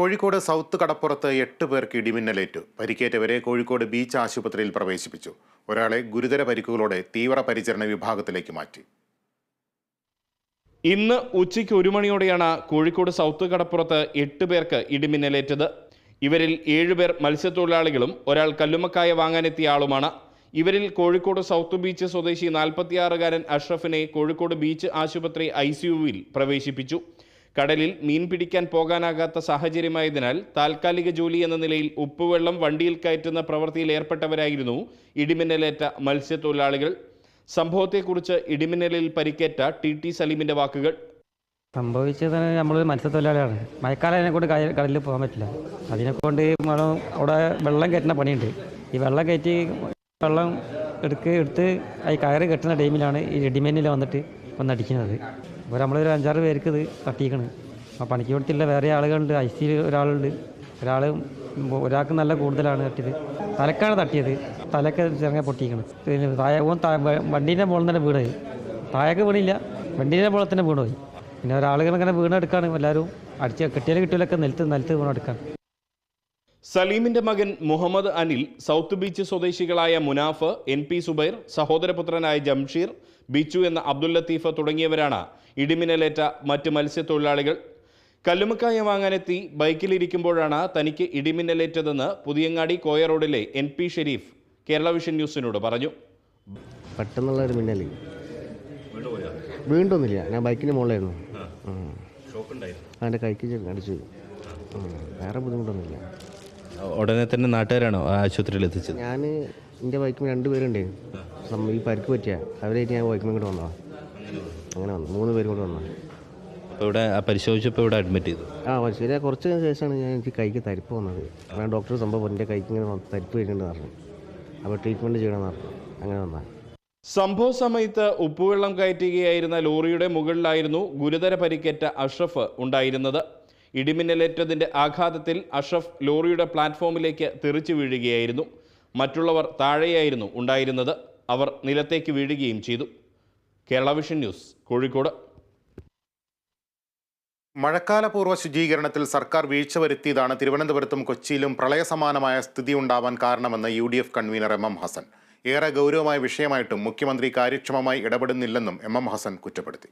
Kozhikode south കടപ്പുറത്ത് എട്ട് പേർക്ക് ഇടിമിന്നലേറ്റു. പരിക്കേറ്റവരെ കോഴിക്കോട് ബീച്ച് ആശുപത്രിയിൽ പ്രവേശിപ്പിച്ചു. ഒരാളെ ഗുരുതര പരിക്കുകളോടെ തീവ്ര പരിചരണ വിഭാഗത്തിലേക്ക് മാറ്റി. ഇന്ന് ഉച്ചയ്ക്ക് ഒരു മണിയോടെയാണ് കോഴിക്കോട് സൗത്ത് കടപ്പുറത്ത് എട്ട് പേർക്ക് ഇടിമിന്നലേറ്റത്. ഇവരിൽ ഏഴുപേർ മത്സ്യത്തൊഴിലാളികളും ഒരാൾ കല്ലുമക്കായ വാങ്ങാനെത്തിയ ആളുമാണ്. ഇവരിൽ കോഴിക്കോട് സൗത്ത് ബീച്ച് സ്വദേശി നാൽപ്പത്തിയാറുകാരൻ അഷ്റഫിനെ കോഴിക്കോട് ബീച്ച് ആശുപത്രി ഐ പ്രവേശിപ്പിച്ചു. കടലിൽ മീൻ പിടിക്കാൻ പോകാനാകാത്ത സാഹചര്യമായതിനാൽ താൽക്കാലിക ജോലി എന്ന നിലയിൽ ഉപ്പുവെള്ളം വണ്ടിയിൽ കയറ്റുന്ന പ്രവൃത്തിയിൽ ഏർപ്പെട്ടവരായിരുന്നു ഇടിമിന്നലേറ്റ മത്സ്യത്തൊഴിലാളികൾ. സംഭവത്തെക്കുറിച്ച് ഇടിമിന്നലിൽ പരിക്കേറ്റ ടി ടി സലീമിന്റെ വാക്കുകൾ. സംഭവിച്ചത് നമ്മൾ മത്സ്യത്തൊഴിലാളിയാണ്. മഴക്കാലം അതിനെ കൊണ്ട് കടലിൽ പോകാൻ പറ്റില്ല. അതിനെ കൊണ്ട് അവിടെ വെള്ളം കയറ്റുന്ന പണിയുണ്ട്. ഈ വെള്ളം കയറ്റി വെള്ളം എടുക്ക് എടുത്ത് ഈ കയറ് കെട്ടുന്ന ടൈമിലാണ് ഈ ഇടിമിന്നൽ വന്നിട്ട് വന്ന് അടിക്കുന്നത് അപ്പോൾ നമ്മളൊരു അഞ്ചാറ് പേർക്ക് ഇത് തട്ടിക്കണ്. ആ പണിക്ക് കൊടുത്തില്ല വേറെ ആളുകളുണ്ട് ഐ സിയിൽ ഒരാളുണ്ട് ഒരാൾ ഒരാൾക്ക് നല്ല കൂടുതലാണ് തട്ടിയത്. തലക്കാണ് തട്ടിയത്. തലക്ക് ചെറുങ്ങനെ പൊട്ടിക്കണം. പിന്നെ താഴെ ഓൻ വണ്ടീന്റെ മുകളിൽ തന്നെ വീണത്. തായക്ക് വീണില്ല. വണ്ടീന്റെ മുകളിൽ തന്നെ വീണുപോയി പിന്നെ ഒരാളുകൾ ഇങ്ങനെ വീണെടുക്കാണ്. എല്ലാവരും അടിച്ച് കിട്ടിയാലും കിട്ടിയാലൊക്കെ നിലത്ത് നിലത്ത് വീണെടുക്കാൻ സലീമിന്റെ മകൻ മുഹമ്മദ് അനിൽ സൗത്ത് ബീച്ച് സ്വദേശികളായ മുനാഫ് എൻ പി സുബൈർ സഹോദരപുത്രനായ ജംഷീർ ബിച്ചു എന്ന അബ്ദുൽ ലത്തീഫ് തുടങ്ങിയവരാണ് ഇടിമിന്നലേറ്റ മറ്റ് മത്സ്യത്തൊഴിലാളികൾ. കല്ലുമക്കായ വാങ്ങാനെത്തി ബൈക്കിലിരിക്കുമ്പോഴാണ് തനിക്ക് ഇടിമിന്നലേറ്റതെന്ന് പുതിയങ്ങാടി കോയ റോഡിലെ N P Sharif Kerala vision ന്യൂസിനോട് പറഞ്ഞു. പെട്ടെന്നുള്ള ഒരു മിന്നൽ വീണ്ടൊന്നുമില്ല. ഞാൻ ബൈക്കിന് മുകളിലായിരുന്നു. അതിന്റെ കൈക്ക് അടിച്ചു. വേറെ ബുദ്ധിമുട്ടൊന്നുമില്ല. ഉടനെ തന്നെ നാട്ടുകാരാണോ ആ ആശുപത്രിയിൽ എത്തിച്ചത്? ഞാൻ എന്റെ ബൈക്കിൽ രണ്ട് പേരുണ്ടായിരുന്നു ഈ പരിക്ക് പറ്റിയ. അവരെ ഞാൻ ബൈക്കിൽ കൂടെ വന്നതാണ് അങ്ങനെ വന്നു. മൂന്ന് പേരും കൂടെ വന്നു. അപ്പോൾ ഇവിടെ ആ പരിശോധിച്ചപ്പോൾ ഇവിടെ അഡ്മിറ്റ് ചെയ്തു. ആ ശരിയാ കുറച്ച് ശേഷമാണ് ഞാൻ എനിക്ക് കൈക്ക് തരിപ്പ് വന്നത്. ഞാൻ ഡോക്ടർ സംഭവം എന്റെ കൈക്ക് ഇങ്ങനെ തരിപ്പ് വരുന്നുണ്ട് പറഞ്ഞു. അപ്പോൾ ട്രീറ്റ്മെന്റ് ചെയ്യണമെന്ന് പറഞ്ഞു. അങ്ങനെ വന്നാൽ സംഭവ സമയത്ത് ഉപ്പുവെള്ളം കയറ്റുകയായിരുന്ന ലോറിയുടെ മുകളിലായിരുന്നു ഗുരുതര പരിക്കേറ്റ അഷ്റഫ് ഉണ്ടായിരുന്നത്. ഇടിമിന്നലേറ്റതിന്റെ ആഘാതത്തിൽ അഷഫ് ലോറിയുടെ പ്ലാറ്റ്ഫോമിലേക്ക് തെറിച്ചു വീഴുകയായിരുന്നു. മറ്റുള്ളവർ താഴെയായിരുന്നു ഉണ്ടായിരുന്നത്. അവർ നിലത്തേക്ക് വീഴുകയും ചെയ്തു. Kerala vision news Kozhikode. മഴക്കാലപൂർവ ശുചീകരണത്തിൽ സർക്കാർ വീഴ്ച വരുത്തിയതാണ് തിരുവനന്തപുരത്തും കൊച്ചിയിലും പ്രളയസമാനമായ സ്ഥിതി ഉണ്ടാവാൻ കാരണമെന്ന് U D F convener M M Hassan. ഏറെ ഗൗരവമായ വിഷയമായിട്ടും മുഖ്യമന്ത്രി കാര്യക്ഷമമായി ഇടപെടുന്നില്ലെന്നും എം എം ഹസൻ കുറ്റപ്പെടുത്തി.